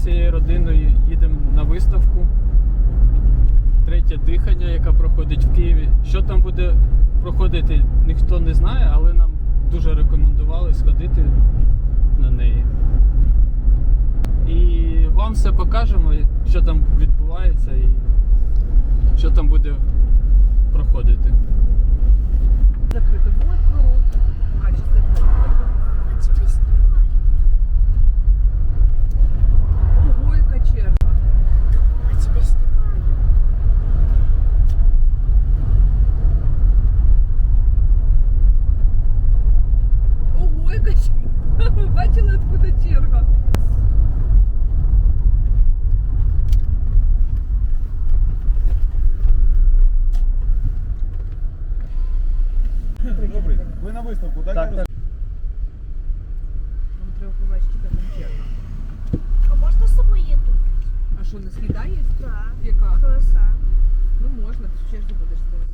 всією родиною їдемо на виставку. Третє дихання, яка проходить в Києві. Що там буде проходити, ніхто не знає, але нам дуже рекомендували сходити на неї. І вам все покажемо, що там відбувається і що там буде проходити. Закрито. Вот ворота. А, чи закрито? А тебя снимают. Ого, яка черга. А тебя снимают. Ого, яка черга. Ви бачили, откуда черга? Добрий, ви на виставку, так? Так, я розумію? Нам треба побачити, яка там черга. А можно с собой еду? Що, не сліда є? Да. Яка? Круассан. Ну можна, ти в черзі будеш стояти.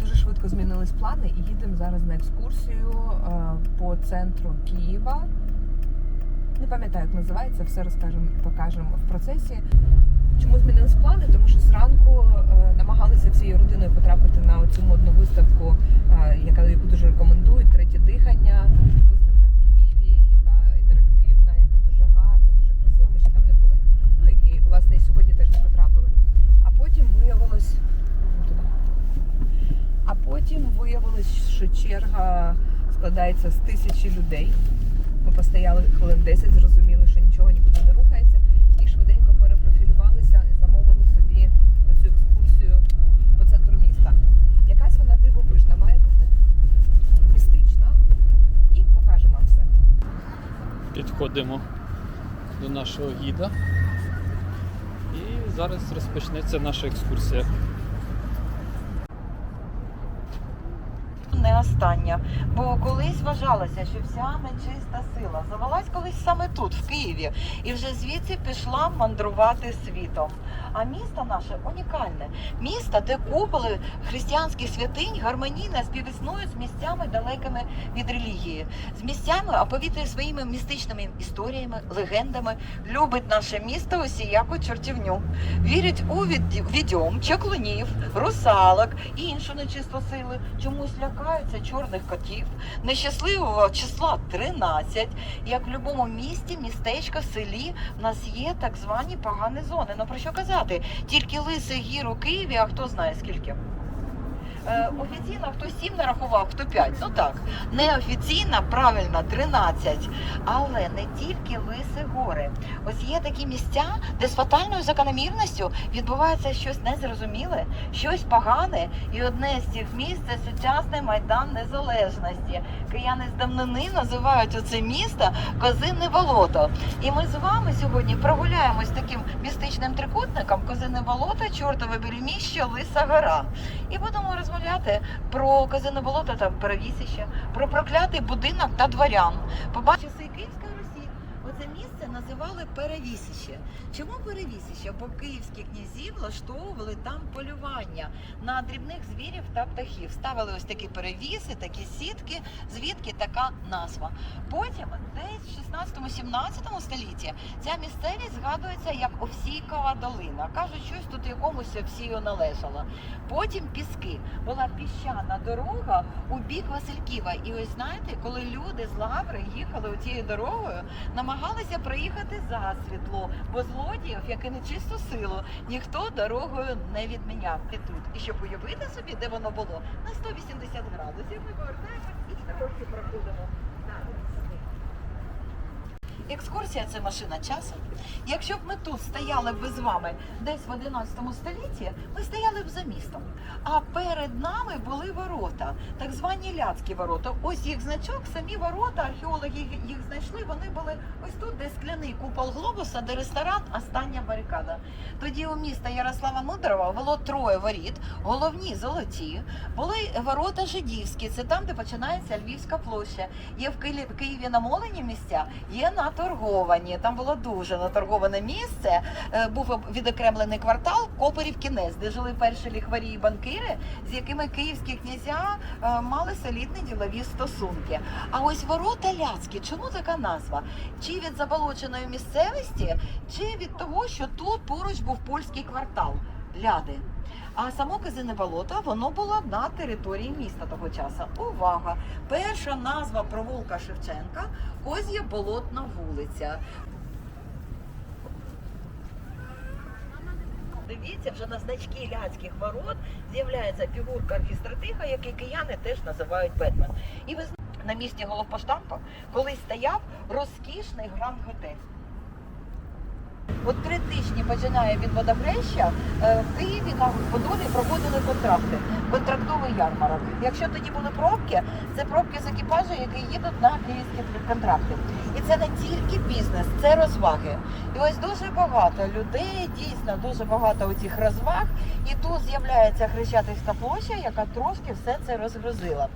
Дуже швидко змінились плани і їдемо зараз на екскурсію е, по центру Києва. Не пам'ятаю, як називається, все розкажемо, покажемо в процесі. Чому змінились плани? Тому що зранку е, намагалися всією родиною потрапити на цю модну виставку, е, яка яку дуже рекомендують. Третє дихання. Виставка в Києві, яка інтерактивна, яка дуже гарна, дуже красива. Ми ще там не були. Ну і власне і сьогодні теж не потрапили. А потім виявилось ну, туди. А потім виявилось, що черга складається з тисячі людей. Ми постояли хвилин 10, зрозуміли, що нічого нікуди не рухається, і швиденько перепрофілювалися і замовили собі цю екскурсію по центру міста. Якась вона дивовижна має бути, містична. І покажемо вам все. Підходимо до нашого гіда. І зараз розпочнеться наша екскурсія. Не остання. Бо колись вважалося, що вся нечиста сила завелась колись саме тут, в Києві, і вже звідси пішла мандрувати світом. А місто наше унікальне. Місто, де куполи християнських святинь гармонійно співіснують з місцями далекими від релігії, з місцями оповітує своїми містичними історіями, легендами, любить наше місто усіяку чортівню. Вірять у відьом, чаклунів, русалок і іншу нечисту сили. Чомусь лякаються чорних котів, нещасливого числа 13. Як в будь-якому місті, містечко, селі в нас є так звані погані зони. Ну про що казати? Тільки лисих гір у Києві, а хто знає скільки. Е, офіційно хто 7 нарахував, хто 5. Ну так. Неофіційно, правильно, 13. Але не тільки лиси гори. Ось є такі місця, де з фатальною закономірністю відбувається щось незрозуміле, щось погане. І одне з цих місць це сучасний майдан незалежності. Кияни з давнини називають оце місто Козине болото. І ми з вами сьогодні прогуляємось таким містичним трикутником Козине болото, Чортове Беліміще, Лиса гора. І будемо розмовляти про казино болото та перевісище, про проклятий будинок та дворян. Побачив Київської Оце місце називали перевісище. Чому перевісище? Бо київські князі влаштовували там полювання на дрібних звірів та птахів. Ставили ось такі перевіси, такі сітки, звідки така назва. Потім, десь в 16-17 столітті, ця місцевість згадується як Овсійкова долина. Кажуть, щось тут якомусь Овсію належало. Потім піски. Була піщана дорога у бік Васильківа. І ось знаєте, коли люди з Лаври їхали цією дорогою, намагалися проїхати засвітло, бо злодіїв, як і нечисту силу, ніхто дорогою не відміняв. І тут. І щоб уявити собі, де воно було, на 180 градусів ми повертаємось і трохи проходимо. Екскурсія це машина часу. Якщо б ми тут стояли б з вами десь в 11 столітті, ми стояли б за містом. А перед нами були ворота, так звані ляцькі ворота. Ось їх значок, самі ворота, археологи їх- знайшли. Вони були ось тут, де скляний купол глобуса, де ресторан, остання барикада. Тоді у міста Ярослава Мудрого було троє воріт, головні золоті, були ворота жидівські. Це там, де починається Львівська площа. Є в Києві, намолені місця, є над наторговані. Там було дуже наторговане місце. Е, Був відокремлений квартал Коперів кінець, де жили перші ліхварі і банкіри, з якими київські князя е, мали солідні ділові стосунки. А ось ворота ляцькі, чому така назва? Чи від заболоченої місцевості, чи від того, що тут поруч був польський квартал Ляди. А само Казине болото воно було на території міста того часу. Увага! Перша назва провулка Шевченка Коз'я Болотна вулиця. Дивіться, вже на значки ляцьких ворот з'являється фігурка архістратига, який кияни теж називають Бетмен. І ви на місці головпоштампа колись стояв розкішний гранд готель. От три тижні починає від водохреща е, в Києві на Подолі проводили контракти, контрактовий ярмарок. Якщо тоді були пробки, це пробки з екіпажу, які їдуть на київські контракти. І це не тільки бізнес, це розваги. І ось дуже багато людей, дійсно дуже багато оцих розваг. І тут з'являється Хрещатицька площа, яка трошки все це розгрузила.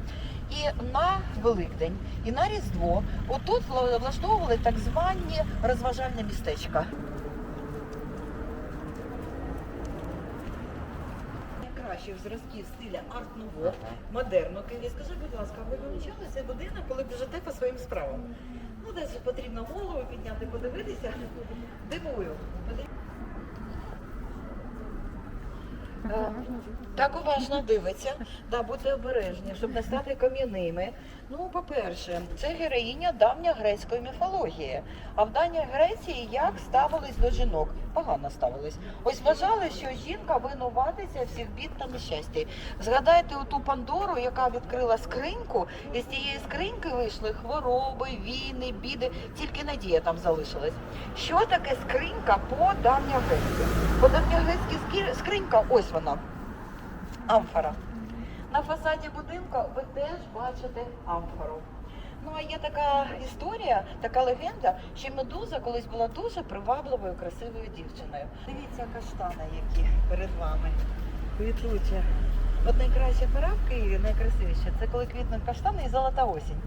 І на Великдень, і на Різдво отут влаштовували так звані розважальні містечка. Найкращих зразків стиля арт-нуво, модерну Києві. Скажи, будь ласка, ви вивчалися година, будинок, коли біжите по своїм справам? Ну, десь потрібно голову підняти, подивитися. Дивую. Е, Так уважно дивиться, да, будьте обережні, щоб не стати кам'яними. Ну, по-перше, це героїня давньогрецької міфології. А в давній Греції як ставились до жінок? Погано ставились. Ось вважали, що жінка винуватиця всіх бід та нещастя. Згадайте оту Пандору, яка відкрила скриньку, і з цієї скриньки вийшли хвороби, війни, біди, тільки надія там залишилась. Що таке скринька по давньогрецьки? По давньогрецьки скринька, ось вона, амфора. На фасаді будинку ви теж бачите амфору. Ну а є така історія, така легенда, що медуза колись була дуже привабливою, красивою дівчиною. Дивіться каштани, які перед вами квітучі. От найкраща пора в Києві, найкрасивіша, це коли квітнуть каштани і золота осінь.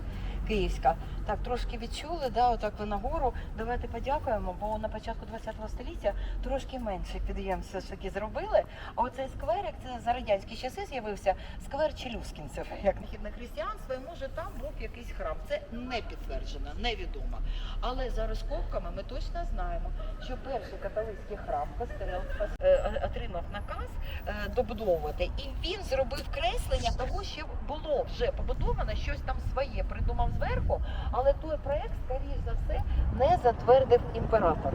Київська. Так, трошки відчули, да, отак ви нагору. Давайте подякуємо, бо на початку ХХ століття трошки менше підйом все ж таки зробили. А оцей скверик, це за радянські часи з'явився сквер челюскінців. Як нахідне християнство, і може там був якийсь храм. Це не підтверджено, невідомо. Але за розкопками ми точно знаємо, що перший католицький храм костел е, отримав наказ е, добудовувати, і він зробив креслення того, що було вже побудовано, щось там своє придумав зверху, але той проект, скоріш за все, не затвердив імператор.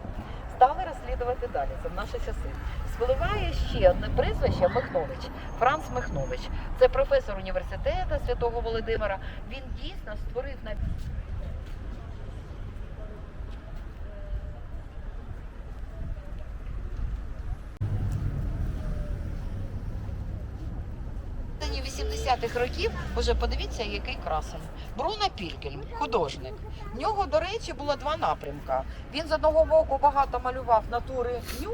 Стали розслідувати далі, це в наші часи. Спливає ще одне прізвище Михнович, Франц Михнович. Це професор університету Святого Володимира. Він дійсно створив на середині 80-х років, уже подивіться, який красень. Бруно Пільгельм, художник. В нього, до речі, було два напрямка. Він з одного боку багато малював натури ню,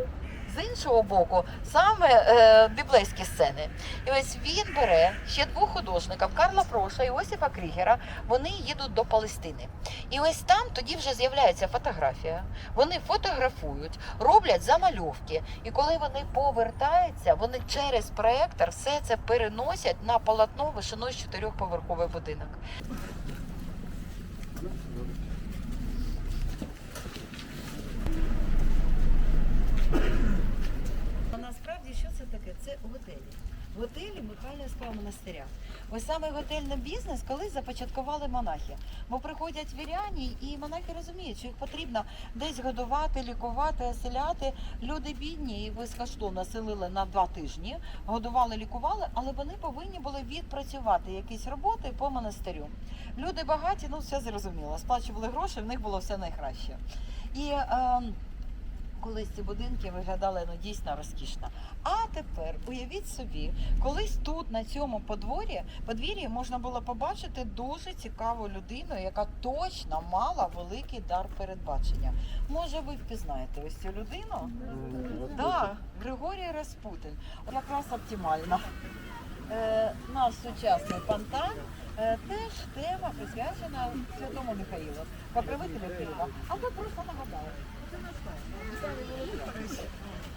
з іншого боку, саме е, біблейські сцени. І ось він бере ще двох художників Карла Проша і Осіпа Крігера. Вони їдуть до Палестини. І ось там тоді вже з'являється фотографія. Вони фотографують, роблять замальовки. І коли вони повертаються, вони через проектор все це переносять на полотно вишиною з чотирьохповерховий будинок. Насправді що це таке? Це готелі. Готелі Михайлівського монастиря. Ось саме готельний бізнес колись започаткували монахи. Бо приходять віряні, і монахи розуміють, що їх потрібно десь годувати, лікувати, оселяти. Люди бідні і безкоштовно селили на два тижні, годували, лікували, але вони повинні були відпрацювати якісь роботи по монастирю. Люди багаті, ну все зрозуміло, сплачували гроші, в них було все найкраще. І е, колись ці будинки виглядали ну, дійсно розкішно. А тепер уявіть собі, колись тут, на цьому подворі, подвір'ї можна було побачити дуже цікаву людину, яка точно мала великий дар передбачення. Може, ви впізнаєте ось цю людину? Так, Григорій Распутин. Якраз оптимально. Е, наш сучасний фонтан Е, Теж тема присвячена Святому Михаїлу, покровителю Києва. А тут просто нагадаю.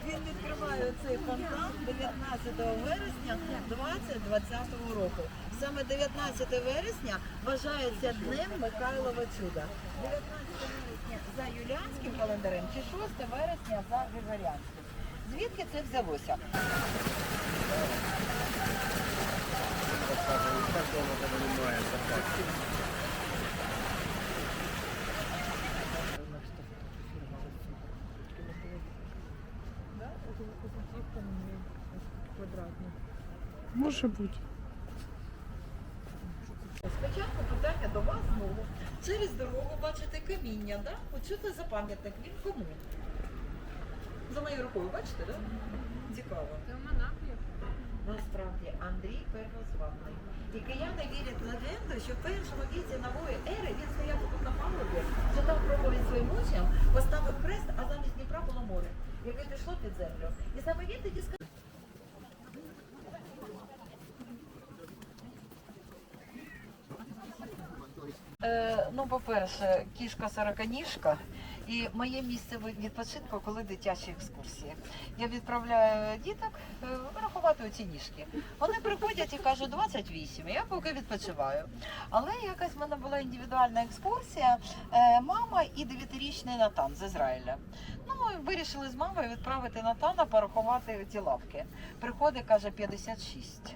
Він відкриває цей фонтан 19 вересня 2020 року. Саме 19 вересня вважається Днем Михайлова чуда. 19 вересня за юліанським календарем чи 6 вересня за григоріанським. Звідки це взялося? Може бути. Спочатку питання до вас знову. Через дорогу бачите каміння, да? Що це за пам'ятник? Він кому? За моєю рукою, бачите, да? Цікаво. Це в Монаклі. Насправді Андрій Первозваний. І кияни вірять в легенду, що в першому віці нової ери він стояв тут на палубі, читав проповідь своїм учням, поставив хрест, а замість Дніпра було море, яке пішло під землю. І саме він тоді сказав. Е, ну, по-перше, кішка сороканіжка. І моє місце відпочинку, коли дитячі екскурсії. Я відправляю діток е, рахувати оці ніжки. Вони приходять і кажуть 28, я поки відпочиваю. Але якась в мене була індивідуальна екскурсія. Е, мама і 9-річний Натан з Ізраїля. Ну, вирішили з мамою відправити Натана порахувати ці лапки. Приходить, каже, 56.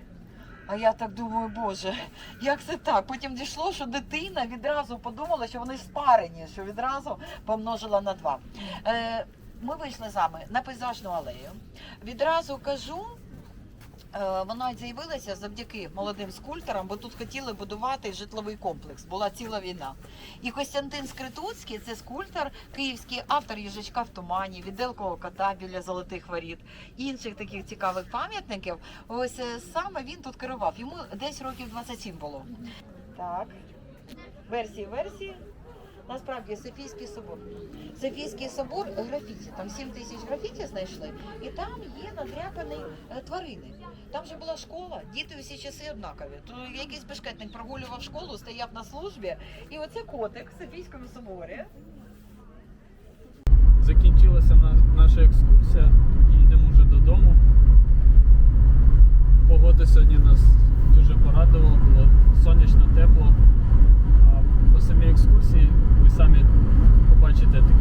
А я так думаю, боже, як це так? Потім дійшло, що дитина відразу подумала, що вони спарені, що відразу помножила на два. Е, ми вийшли з вами на пейзажну алею. Відразу кажу. Е, Вона з'явилася завдяки молодим скульпторам, бо тут хотіли будувати житловий комплекс. Була ціла війна. І Костянтин Скритуцький це скульптор київський, автор їжачка в тумані, віделкового кота біля золотих воріт, інших таких цікавих пам'ятників. Ось е, саме він тут керував. Йому десь років 27 було. Так. Версії, версії. Насправді Софійський собор. Софійський собор графіті. Там 7 тисяч графіті знайшли, і там є надряпані е, тварини. Там же була школа, діти усі часи однакові. То якийсь бешкетник прогулював школу, стояв на службі, і оце котик в Софійському соборі. Закінчилася наша екскурсія. Їдемо вже додому. Погода сьогодні нас дуже порадувала, було сонячно, тепло. А по самій екскурсії ви самі побачите такі